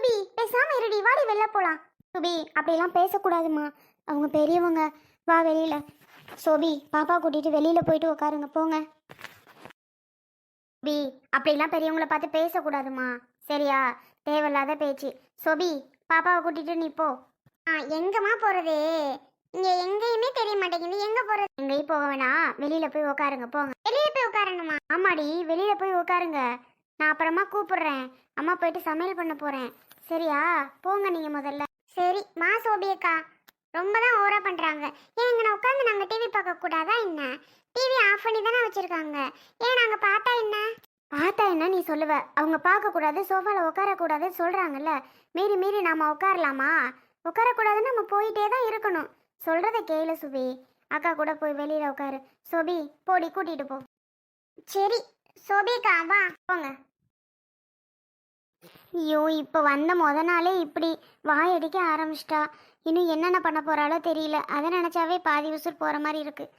சுபி பேசாம இருடி வாடி வெளில போலாம். சுபி அப்படிலாம் பேசக்கூடாதுமா அவங்க பெரியவங்க வா வெளியில. சோபி பாப்பா கூட்டிட்டு வெளியில போயிட்டு உட்காருங்க போங்க. சுபி அப்படிலாம் பெரியவங்கள பார்த்து பேசக்கூடாதுமா சரியா? தேவையில்லாத பேச்சு. சோபி பாப்பாவை கூட்டிட்டு நீ போ. ஆ எங்கம்மா போறது? இங்க எங்கேயுமே தெரிய மாட்டேங்குது. எங்க போறது? எங்கேயும் போக வேணாம். வெளியில போய் உட்காருங்க போங்க. வெளியில போய் உட்காரணுமா ஆமாடி வெளியில போய் உட்காருங்க நான் அப்புறமா கூப்பிடுறேன். அம்மா போயிட்டு சமையல் பண்ண போகிறேன் சரியா? போங்க நீங்க முதல்ல. சரி மா சோபியக்கா ரொம்ப தான் ஓவரா பண்றாங்க. ஏன் இங்க நான் உட்காந்து நாங்க டிவி பார்க்க கூடாதா என்ன? டிவி ஆஃப் பண்ணி தானே வச்சிருக்காங்க. ஏன் நாங்க பார்த்தா என்ன? பார்த்தா என்ன நீ சொல்லுவ? அவங்க பார்க்க கூடாது சோஃபால சொல்கிறாங்கல்ல சொல்றாங்கல்ல. மீறி மீறி நாம உட்காரலாமா? உட்காரக்கூடாதுன்னு நம்ம போயிட்டே தான் இருக்கணும். சொல்றத கேளு சுபி. அக்கா கூட போய் வெளியில உட்காரு. சோபி போடி கூட்டிட்டு போ. சரி சோபிக்கா வா. போங்க. ஐயோ இப்போ வந்த முத நாளே இப்படி வாயடிக்க ஆரம்பிச்சிட்டா. இன்னும் என்னென்ன பண்ண போகிறாளோ தெரியல. அதை நினச்சாவே பாதி உசுர் போகிற மாதிரி இருக்குது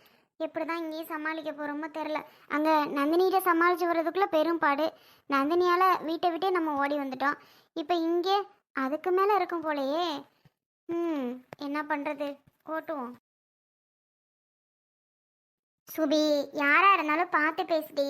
எப்படி தான் இங்கேயும் சமாளிக்க போகிறோமோ தெரில அங்கே நந்தினிகிட்ட சமாளித்து வர்றதுக்குள்ளே பெரும்பாடு நந்தினியால் வீட்டை விட்டே நம்ம ஓடி வந்துட்டோம். இப்போ இங்கே அதுக்கு மேலே இருக்கும் போலயே. ம் என்ன பண்ணுறது ஓட்டுவோம். சுபி யாராக இருந்தாலும் பார்த்து பேசுடி.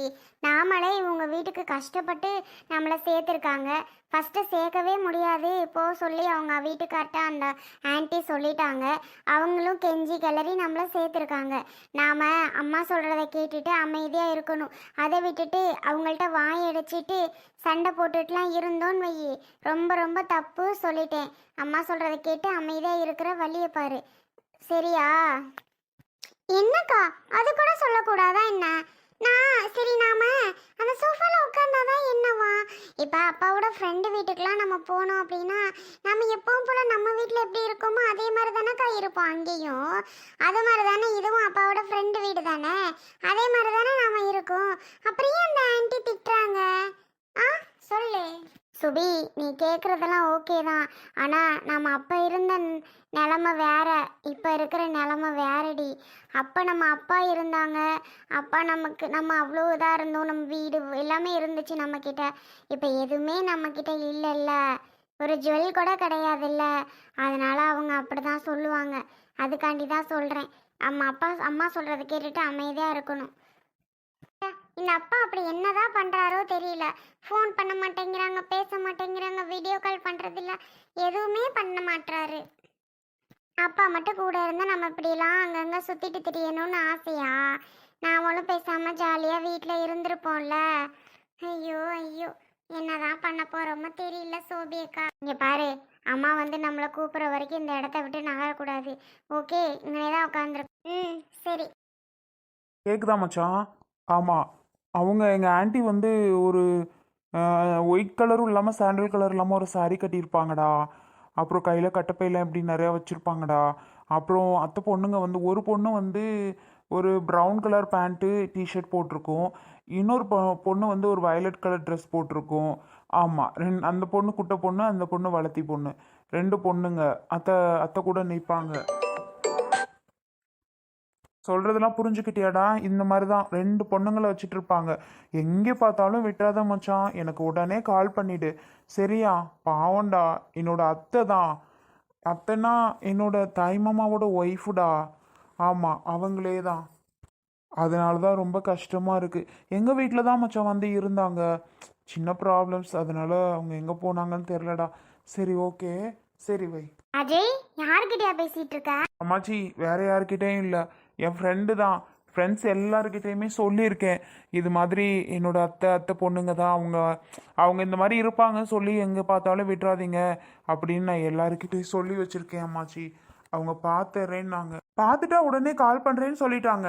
நாமளே இவங்க வீட்டுக்கு கஷ்டப்பட்டு நம்மளை சேர்த்துருக்காங்க. ஃபஸ்ட்டு சேர்க்கவே முடியாது. போ சொல்லி அவங்க வீட்டுக்கார்ட்ட அந்த ஆன்ட்டி சொல்லிட்டாங்க. அவங்களும் கெஞ்சி கிளறி நம்மளை சேர்த்துருக்காங்க. நாம் அம்மா சொல்கிறத கேட்டுட்டு அமைதியாக இருக்கணும். அதை விட்டுட்டு அவங்கள்ட்ட வாய் அடைச்சிட்டு சண்டை போட்டுட்டுலாம் இருந்தோன்னு வையி. ரொம்ப ரொம்ப தப்பு சொல்லிட்டேன். அம்மா சொல்கிறத கேட்டு அமைதியாக இருக்கிற வழியை பாரு. சரியா? என்னக்கா? அது கூட சொல்லக்கூடாதா என்ன? நான் சரி நாம அந்த சோஃபால உட்கார்ந்தாதான் என்னவா? இப்போ அப்பாவோட ஃப்ரெண்டு வீட்டுக்கெலாம் நம்ம போனோம் அப்படின்னா நம்ம எப்பவும் போல நம்ம வீட்டில் எப்படி இருக்கோமோ அதே மாதிரி தானேக்கா இருப்போம் அங்கேயும். அது மாதிரி தானே இதுவும் அப்பாவோட ஃப்ரெண்டு வீடு தானே அதே மாதிரி தானே நாம இருக்கோம். அப்புறம் ஏன் அந்த ஆன்ட்டி திட்டுறாங்க? ஆ சொல்லு. சுபி நீ கேட்குறதெல்லாம் ஓகே தான். ஆனால் நம்ம அப்போ இருந்த நிலமை வேற. இப்போ இருக்கிற நிலமை வேறடி. அப்போ நம்ம அப்பா இருந்தாங்க. அப்பா நமக்கு நம்ம அவ்வளோ இதாக இருந்தோம். நம்ம வீடு எல்லாமே இருந்துச்சு நம்மக்கிட்ட இப்போ எதுவுமே நம்மக்கிட்ட இல்லைல்ல. ஒரு ஜுவல் கூட கிடையாதுல்ல. அதனால் அவங்க அப்படி தான் சொல்லுவாங்க. அதுக்காண்டி தான் சொல்கிறேன் அம்மா அப்பா அம்மா சொல்கிறத கேட்டுட்டு அமைதியாக இருக்கணும். இந்த அப்பா அப்படி என்னதான் பண்றாரோ தெரியல. ஃபோன் பண்ண மாட்டேங்கிறாங்க பேச மாட்டேங்கிறாங்க வீடியோ கால் பண்றதில்ல. எதுவுமே பண்ண மாட்டாரு அப்பா மட்டும் கூட இருந்தா நம்ம இப்படிலாம் அங்கங்க சுத்திட்டு திரியணும்னு ஆசையா? நாமளும் பேசாம ஜாலியா வீட்டில் இருந்திருப்போம்ல. ஐயோ ஐயோ என்னதான் பண்ண போறோமோ தெரியல சோபியக்கா இங்க பாரு அம்மா வந்து நம்மளை கூப்பிட்ற வரைக்கும் இந்த இடத்த விட்டு நகரக்கூடாது. ஓகே இங்கே தான் உட்காந்துருக்கு ம் சரி. கேக்குதா மச்சான்? ஆமாம் அவங்க எங்கள் ஆண்டி வந்து ஒரு ஒயிட் கலரும் இல்லாமல் சாண்டல் கலர் இல்லாமல் ஒரு சாரீ கட்டியிருப்பாங்கடா. அப்புறம் கையில் கட்டப்பையில் இப்படி நிறையா வச்சுருப்பாங்கடா. அப்புறம் அத்தை பொண்ணுங்க வந்து ஒரு பொண்ணு வந்து ஒரு ப்ரௌன் கலர் பேண்ட்டு டிஷர்ட் போட்டிருக்கும். இன்னொரு பொ பொண்ணு வந்து ஒரு வயலட் கலர் ட்ரெஸ் போட்டிருக்கும். ஆமாம் ரெண் அந்த பொண்ணு குட்டை பொண்ணு அந்த பொண்ணு வளர்த்தி பொண்ணு. ரெண்டு பொண்ணுங்க. அத்தை அத்தை கூட நிற்பாங்க சொல்றதெல்லாம் புரிஞ்சுக்கிட்டியாடா? இந்த மாதிரி தான் ரெண்டு பொண்ணுங்களை வச்சுட்டு இருப்பாங்க எங்கே பார்த்தாலும் விட்டுறாத மச்சான். எனக்கு உடனே கால் பண்ணிடு. சரியா? பாவம்டா. என்னோட அத்தை தான் அத்தைனா என்னோட தாய்மாமாவோட ஒய்ஃபுடா ஆமாம் அவங்களே தான் அதனால தான் ரொம்ப கஷ்டமாக இருக்குது எங்கள் வீட்டில் தான் மச்சான் வந்து இருந்தாங்க. சின்ன ப்ராப்ளம்ஸ் அதனால அவங்க எங்கே போனாங்கன்னு தெரிலடா சரி ஓகே சரி வை அஜய் யார்கிட்டயா பேசிட்டு இருக்க? அம்மாச்சி வேற யார்கிட்டயும் இல்லை. என் ஃப்ரெண்டு தான். ஃப்ரெண்ட்ஸ் எல்லாருக்கிட்டேயுமே சொல்லியிருக்கேன். இது மாதிரி என்னோட அத்தை அத்தை பொண்ணுங்க தான். அவங்க அவங்க இந்த மாதிரி இருப்பாங்க சொல்லி எங்கே பார்த்தாலும் விட்டுறாதீங்க அப்படின்னு நான் எல்லாருக்கிட்டையும் சொல்லி வச்சிருக்கேன் அம்மாச்சி. அவங்க பார்த்துறேன்னாங்க பார்த்துட்டா உடனே கால் பண்ணுறேன்னு சொல்லிட்டாங்க.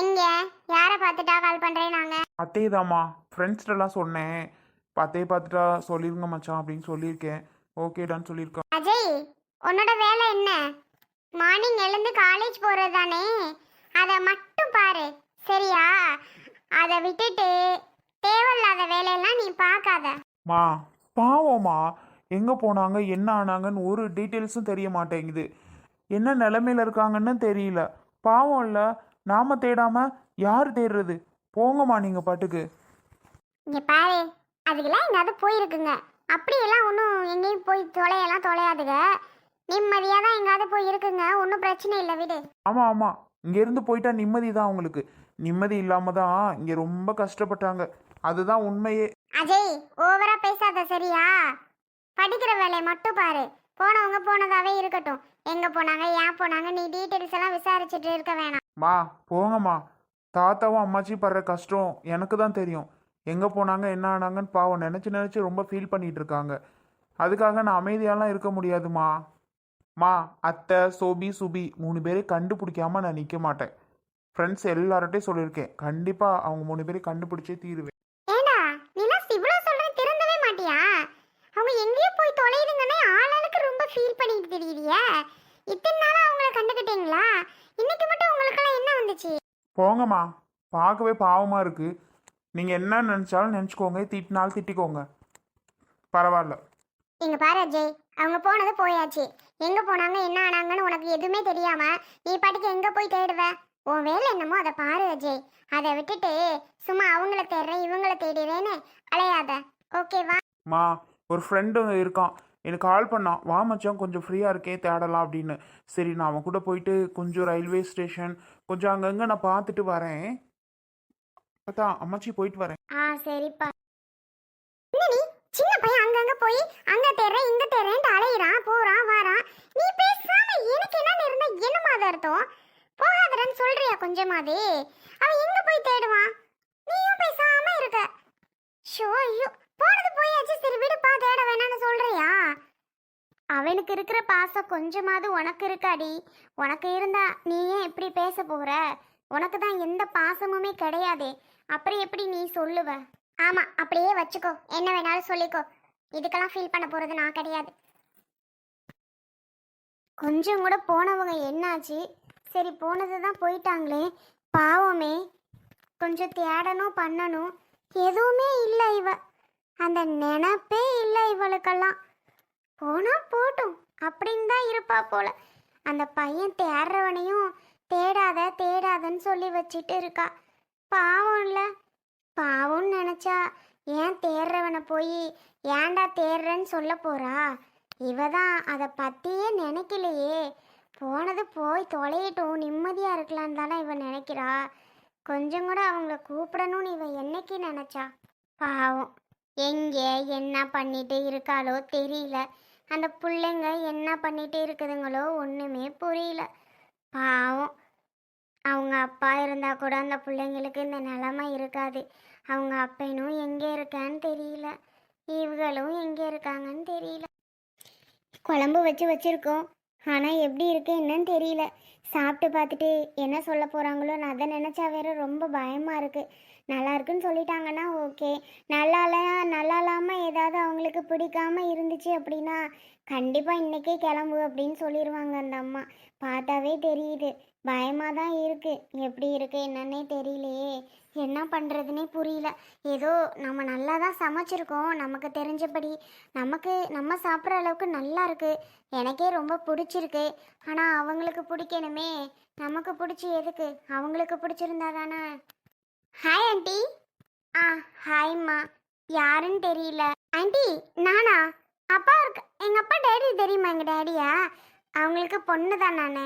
எங்க? யார பார்த்துட்டா கால் பண்றேன் நாங்க அத்தையே தாம்மா ஃப்ரெண்ட்ஸ்டெல்லாம் சொன்னேன். அத்தையை பார்த்துட்டா சொல்லிருங்க மச்சான் அப்படின்னு சொல்லியிருக்கேன். ஓகேடான்னு சொல்லியிருக்கேன் அஜய் உன்னோட வேலை என்ன? மார்னிங் எழுந்து தானே அதை மட்டும் பாரு. சரியா? அதை விட்டுட்டு தேவையில்லாத வேலையெல்லாம் நீ பார்க்காத. மா பாவம்மா. எங்கே போனாங்க என்ன ஆனாங்கன்னு ஒரு டீட்டெயில்ஸும் தெரிய மாட்டேங்குது. என்ன நிலமையில இருக்காங்கன்னு தெரியல. பாவம் இல்லை. நாம தேடாம யார் தேடுறது? போங்கம்மா நீங்கள் பாட்டுக்கு. இங்க பாரு. அதுக்கெல்லாம் எங்காவது போயிருக்குங்க. அப்படியெல்லாம் ஒன்றும் எங்கேயும் போய் தொலையெல்லாம் தொலையாதுங்க. நிம்மதியாக தான் எங்காவது போய் இருக்குங்க. ஒன்றும் பிரச்சனை இல்லை விடு. ஆமாம் ஆமாம் இங்கேருந்து போயிட்டா நிம்மதி தான் அவங்களுக்கு. நிம்மதி இல்லாமல் தான் இங்கே ரொம்ப கஷ்டப்பட்டாங்க. அதுதான் உண்மையே. அஜய் ஓவரா பேசாத சரியா? படிக்கிற வேலையை மட்டும் பாரு. போனவங்க போனதாவே இருக்கட்டும். எங்க போனாங்க ஏன் போனாங்க நீ டீட்டெயில்ஸ் எல்லாம் விசாரிச்சுட்டு இருக்க வேணாம். மா போங்கம்மா. தாத்தாவும் அம்மாச்சி படுற கஷ்டம் எனக்கு தான் தெரியும். எங்கே போனாங்க என்ன ஆனாங்கன்னு பாவம் நினச்சி நினச்சி ரொம்ப ஃபீல் பண்ணிட்டு இருக்காங்க. அதுக்காக நான் அமைதியாலாம் இருக்க முடியாதுமா. மா அத்தை சோபி சுபி மூணு பேரையும் கண்டுபிடிக்காம நான் நிற்க மாட்டேன். ஃப்ரெண்ட்ஸ் எல்லார்ட்டையும் சொல்லியிருக்கேன். கண்டிப்பாக அவங்க மூணு பேரையும் கண்டுபிடிச்சே தீருவேன். ஏண்டா? நீலாம் இவ்வளோ சொல்றேன் திருந்தவே மாட்டியா? அவங்க எங்கேயோ போய் தொலையுதுங்கன்னே ஆளாளுக்கு ரொம்ப ஃபீல் பண்ணிட்டு தெரியுறியே இத்தனை நாளா அவங்கள கண்டுக்கிட்டீங்களா இன்னைக்கு மட்டும் உங்களுக்கெல்லாம் என்ன வந்துச்சு? போங்கம்மா. பார்க்கவே பாவமாக இருக்குது நீங்கள் என்ன நினச்சாலும் நினச்சிக்கோங்க. திட்டினாலும் திட்டிக்கோங்க. பரவாயில்ல. இங்க பாரு அஜய். அவங்க போனது போயாச்சு. எங்க போனாங்க என்ன ஆனாங்கன்னு உனக்கு எதுவுமே தெரியாம நீ பாட்டுக்கு எங்க போய் தேடுவ? உன் வேலை என்னமோ அதை பாரு அஜய். அதை விட்டுட்டு சும்மா அவங்கள தேடுறேன் இவங்கள தேடுறேன்னு அலையாத. ஓகேவா மா ஒரு ஃப்ரெண்டு இருக்கான். எனக்கு கால் பண்ணான். வா மச்சான் கொஞ்சம் ஃப்ரீயாக இருக்கே தேடலாம் அப்படின்னு. சரி நான் அவன் கூட போயிட்டு கொஞ்சம் ரயில்வே ஸ்டேஷன் கொஞ்சம் அங்கங்கே நான் பார்த்துட்டு வரேன். பார்த்தா அம்மாச்சி போயிட்டு வரேன். ஆ சரிப்பா. என்ன நீ? சின்ன பையன் அங்கங்க போய் அங்க தேடுறேன் இங்க தேடுறேன்ட்டு அலையிறான் போறான் வாரான் நீ பேசாம எனக்கு என்னன்னு இருந்தா என்னமா அது அர்த்தம் போகாதரன்னு சொல்றியா அவன் எங்க போய் தேடுவான் நீயும் பேசாம இருக்க. ஷோ ஐயோ போனது போயாச்சு. சரி விடுப்பா தேட வேணாம்னு சொல்றியா? அவனுக்கு இருக்கிற பாசம் கொஞ்சமாவது உனக்கு இருக்காடி. உனக்கு இருந்தா நீ ஏன் இப்படி பேச போற? உனக்கு தான் எந்த பாசமுமே கிடையாதே. அப்புறம் எப்படி நீ சொல்லுவ? ஆமா அப்படியே வச்சுக்கோ. என்ன வேணாலும் சொல்லிக்கோ. இதுக்கெல்லாம் ஃபீல் பண்ண போறது நான் கிடையாது. கொஞ்சம் கூட போனவங்க என்னாச்சு? சரி போனது தான் போயிட்டாங்களே. பாவமே. கொஞ்சம் தேடணும் பண்ணணும். எதுவுமே இல்லை இவ. அந்த நினப்பே இல்லை இவளுக்கெல்லாம். போனா போட்டும். அப்படின்னு தான் இருப்பா போல. அந்த பையன் தேடுறவனையும் தேடாத தேடாதன்னு சொல்லி வச்சிட்டு இருக்கா. பாவம் இல்லை. பாவம்னு நினச்சா ஏன் தேடுறவனை போய் ஏன்டா தேடுறேன்னு சொல்ல போறா? இவ தான் அதை பற்றியே நினைக்கலையே. போனது போய் தொலையிட்டோம். நிம்மதியாக இருக்கலான்னு தானே இவன் நினைக்கிறா. கொஞ்சம் கூட அவங்கள கூப்பிடணும்னு இவன் என்னைக்கு நினச்சா? பாவம். எங்கே என்ன பண்ணிட்டு இருக்காளோ தெரியல. அந்த பிள்ளைங்க என்ன பண்ணிட்டு இருக்குதுங்களோ ஒன்றுமே புரியல. பாவம். அவங்க அப்பா இருந்தால் கூட அந்த பிள்ளைங்களுக்கு இந்த நிலமை இருக்காது. அவங்க அப்பனும் எங்கே இருக்கான்னு தெரியல. இவங்களும் எங்கே இருக்காங்கன்னு தெரியல. குழம்பு வச்சு வச்சுருக்கோம். ஆனால் எப்படி இருக்கு என்னன்னு தெரியல. சாப்பிட்டு பார்த்துட்டு என்ன சொல்ல போகிறாங்களோ நான் அதை நினச்சா வேற ரொம்ப பயமாக இருக்குது நல்லா இருக்குன்னு சொல்லிட்டாங்கன்னா ஓகே. நல்லா இல்ல நல்லா இல்லாமல் ஏதாவது அவங்களுக்கு பிடிக்காம இருந்துச்சு அப்படின்னா கண்டிப்பாக இன்றைக்கே கிளம்பு அப்படின்னு சொல்லிடுவாங்க அந்த அம்மா. பார்த்தாவே தெரியுது. பயமாக தான் இருக்குது எப்படி இருக்குது என்னன்னே தெரியலையே. என்ன பண்ணுறதுனே புரியல. ஏதோ நம்ம நல்லா தான் சமைச்சிருக்கோம். நமக்கு தெரிஞ்சபடி நமக்கு நம்ம சாப்பிட்ற அளவுக்கு நல்லா இருக்குது எனக்கே ரொம்ப பிடிச்சிருக்கு. ஆனால் அவங்களுக்கு பிடிக்கணுமே. நமக்கு பிடிச்சி எதுக்கு? அவங்களுக்கு பிடிச்சிருந்தா தானே. ஹாய் ஆண்டி ஆ ஹாய்ம்மா யாருன்னு தெரியல. ஆண்டி நானா? அப்பா இருக்கு எங்கள் அப்பா டேடி தெரியுமா எங்கள் டேடியா அவங்களுக்கு பொண்ணு தான் நான்.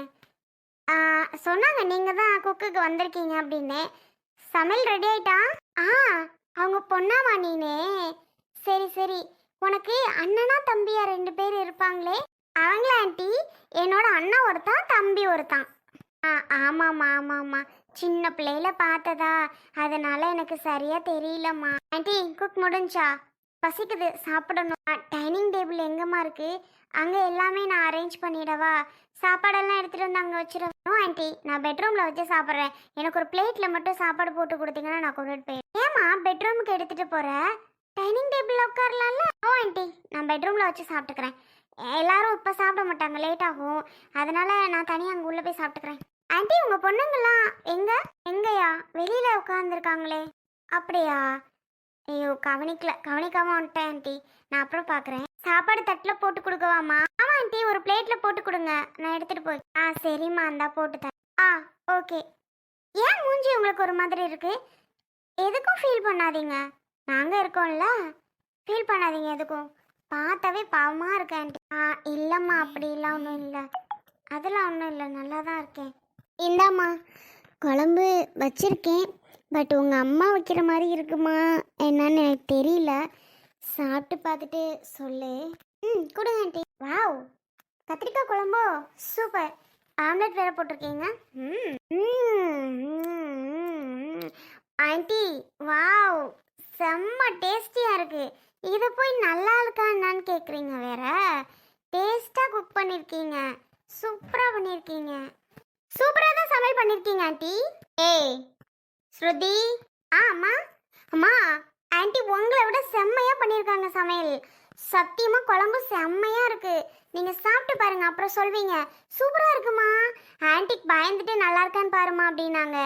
சொன்னாங்க. நீங்கள் தான் குக்குக்கு வந்திருக்கீங்க அப்படின்னு. சமையல் ரெடி ஆயிட்டா? ஆ அவங்க பொண்ணாமா நீனே? சரி சரி. உனக்கு அண்ணனா தம்பியா ரெண்டு பேர் இருப்பாங்களே? அவங்கள ஆண்டி? என்னோட அண்ணன் ஒருத்தான் தம்பி ஒருத்தான். ஆ ஆமாம்மா ஆமாம்மா. சின்ன பிள்ளையில பார்த்ததா? அதனால எனக்கு சரியா தெரியலம்மா. ஆண்டி குக் முடிஞ்சா? பசிக்குது சாப்பிடணும்? டைனிங் டேபிள் எங்கம்மா இருக்கு? அங்கே எல்லாமே நான் அரேஞ்ச் பண்ணிடவா? சாப்பாடெல்லாம் எடுத்துட்டு வந்து அங்கே வச்சிடணும் ஆண்டி நான் பெட்ரூம்ல வச்சு சாப்பிட்றேன். எனக்கு ஒரு பிளேட்ல மட்டும் சாப்பாடு போட்டு கொடுத்தீங்கன்னா நான் கொண்டுட்டு போயிடுறேன் ஏமா பெட்ரூமுக்கு எடுத்துட்டு போற? டைனிங் டேபிளில் உட்காரலாம்ல? ஓ ஆண்டி நான் பெட்ரூம்ல வச்சு சாப்பிட்டுக்கிறேன். எல்லாரும் இப்போ சாப்பிட மாட்டாங்க லேட் ஆகும். அதனால நான் தனியாக அங்கே உள்ள போய் சாப்பிட்டுக்கிறேன். ஆண்டி உங்க பொண்ணுங்களாம் எங்க? எங்கயா? வெளியில உட்காந்துருக்காங்களே அப்படியா? ஐயோ கவனிக்கல. கவனிக்காம வந்துட்டேன் ஆண்டி. நான் அப்புறம் பார்க்குறேன் சாப்பாடு தட்டில் போட்டு கொடுக்கவாம்மா? ஆமா ஆண்டி. ஒரு பிளேட்ல போட்டு கொடுங்க. நான் எடுத்துட்டு போய் ஆ சரிம்மா. இந்தா போட்டு தரேன். ஆ ஓகே. ஏன் மூஞ்சி உங்களுக்கு ஒரு மாதிரி இருக்கு? எதுக்கும் ஃபீல் பண்ணாதீங்க. நாங்க இருக்கோம்ல. ஃபீல் பண்ணாதீங்க எதுக்கும். பார்த்தாவே பாவமாக இருக்கேன் ஆண்டி. ஆ இல்லைம்மா. அப்படிலாம் ஒன்றும் இல்லை. அதெல்லாம் ஒன்றும் இல்லை. நல்லா தான் இருக்கேன். இந்தாம்மா. குழம்பு வச்சிருக்கேன். பட் உங்கள் அம்மா வைக்கிற மாதிரி இருக்குமா? என்னன்னு எனக்கு தெரியல. சாப்பிட்டு பார்த்துட்டு சொல்லு. ம் கொடுங்க ஆண்டி. வாவ். கத்திரிக்காய் குழம்போ. சூப்பர். ஆம்லெட் வேற போட்டிருக்கீங்க? ம். Aunty wow. செம்ம டேஸ்டியாக இருக்கு. இதை போய் நல்லா இருக்கா என்னன்னு கேட்குறீங்க வேற? டேஸ்ட்டாக குக் பண்ணியிருக்கீங்க சூப்பராக பண்ணியிருக்கீங்க சூப்பராக தான் சமையல் பண்ணியிருக்கீங்க ஆண்டி. ஏய் ஸ்ருதி? ஆ அம்மா. அம்மா உங்களை விட செம்மையா பண்ணியிருக்காங்க சமையல். சத்தியமா குழம்பு செம்மையா இருக்கு. நீங்க சாப்பிட்டு பாருங்க அப்புறம் சொல்வீங்க. சூப்பரா இருக்குமா? ஆன்டிக்கு பயந்துட்டு நல்லா இருக்கான்னு பாருமா அப்படின்னாங்க.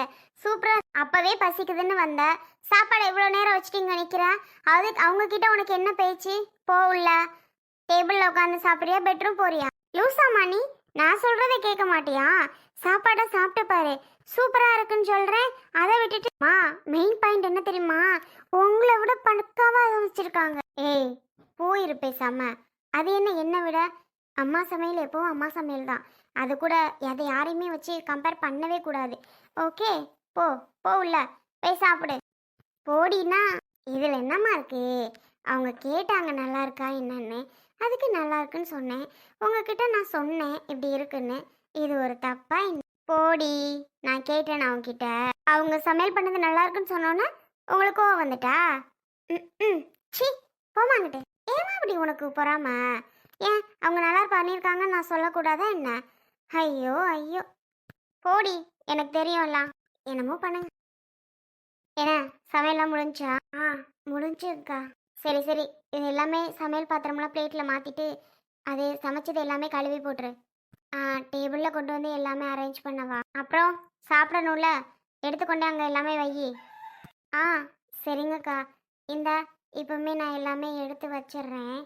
சூப்பரா அப்பவே பசிக்குதுன்னு வந்த. சாப்பாடு எவ்வளோ நேரம் வச்சுட்டீங்க நிக்கிற? அது அவங்க கிட்ட உனக்கு என்ன பேச்சு? போ உள்ள. டேபிள்ல உட்காந்து சாப்பிட்றியா? பெட்ரூம் போறியா? லூசா நீ? நான் சொல்றதை கேட்க மாட்டியா? சாப்பாடை சாப்பிட்டு பாரு. சூப்பரா இருக்குன்னு சொல்றேன். அதை விட்டுட்டு மா மெயின் பாயிண்ட் என்ன தெரியுமா? உங்களை விட பணக்காவா வச்சிருக்காங்க ஏய் போயிரு பேசாம. அது என்ன என்ன விட? அம்மா சமையல் எப்பவும் அம்மா சமையல் தான். அது கூட அதை யாரையுமே வச்சு கம்பேர் பண்ணவே கூடாது. ஓகே போ போ உள்ள. போய் சாப்பிடு. போடினா இதில் என்னம்மா இருக்கு? அவங்க கேட்டாங்க நல்லா இருக்கா? என்னன்னு? அதுக்கு நல்லா இருக்குன்னு சொன்னேன். உங்ககிட்ட நான் சொன்னேன் இப்படி இருக்குன்னு. இது ஒரு தப்பா போடி நான் கேட்டேன் அவங்கிட்ட அவங்க சமையல் பண்ணது நல்லா இருக்குன்னு சொன்னோன்னே உங்களுக்கு கோவம் வந்துட்டா? ம் ம் சி போமாங்கிட்டு ஏமா அப்படி உனக்கு பொறாம? ஏன் அவங்க நல்லா பண்ணியிருக்காங்கன்னு நான் சொல்லக்கூடாதா என்ன? ஐயோ ஐயோ. போடி எனக்கு தெரியும்ல என்னமோ பண்ணுங்க. என்ன சமையல்லாம் முடிஞ்சா? ஆ முடிஞ்சுக்கா சரி சரி. இது எல்லாமே சமையல் பாத்திரம்லாம் பிளேட்டில் மாற்றிட்டு அது சமைச்சது எல்லாமே கழுவி போட்டுரு. டேபிளில் கொண்டு வந்து எல்லாமே அரேஞ்ச் பண்ணவா? அப்புறம் சாப்பிடணும்ல? எடுத்துக்கொண்டு அங்கே எல்லாமே வை. ஆ சரிங்கக்கா. இந்த இப்போவுமே நான் எல்லாமே எடுத்து வச்சிடுறேன்.